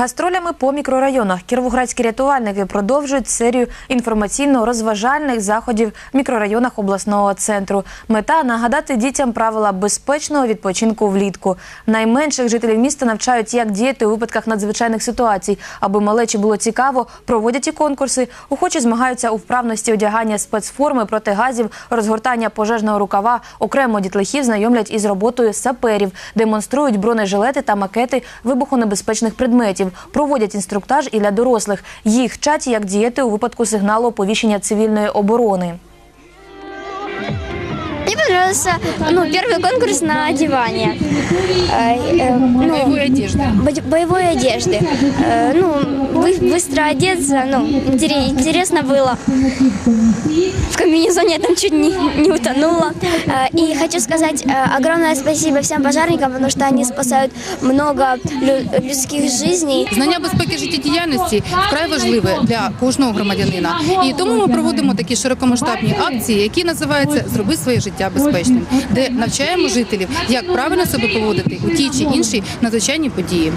Гастролями по мікрорайонах кіровоградські рятувальники продовжують серію інформаційно-розважальних заходів в мікрорайонах обласного центру. Мета нагадати дітям правила безпечного відпочинку влітку. Найменших жителів міста навчають, як діяти у випадках надзвичайних ситуацій. Аби малечі було цікаво, проводять і конкурси. Охочі змагаються у вправності одягання спецформи проти газів, розгортання пожежного рукава. Окремо дітлахів знайомлять із роботою саперів, демонструють бронежилети та макети вибухонебезпечних предметів. Проводять інструктаж і для дорослих. Їх вчать, як діяти у випадку сигналу оповіщення цивільної оборони. Мне понравился ну, первый конкурс на одевание. Э, э, ну, Боевой одежды. бо- боевой одежды. Э, ну, вы- быстро одеться, ну, интере- интересно было. В комбинезоне я там чуть не, не утонула. Э, И хочу сказать э, огромное спасибо всем пожарникам, потому что они спасают много лю- людских жизней. Знання безпеки життєдіяльності вкрай важливе для кожного громадянина. І тому ми проводимо такі широкомасштабні акції, які називаються Зроби своє життя Безпечним, де навчаємо жителів, як правильно себе поводити у тій чи іншій надзвичайній події.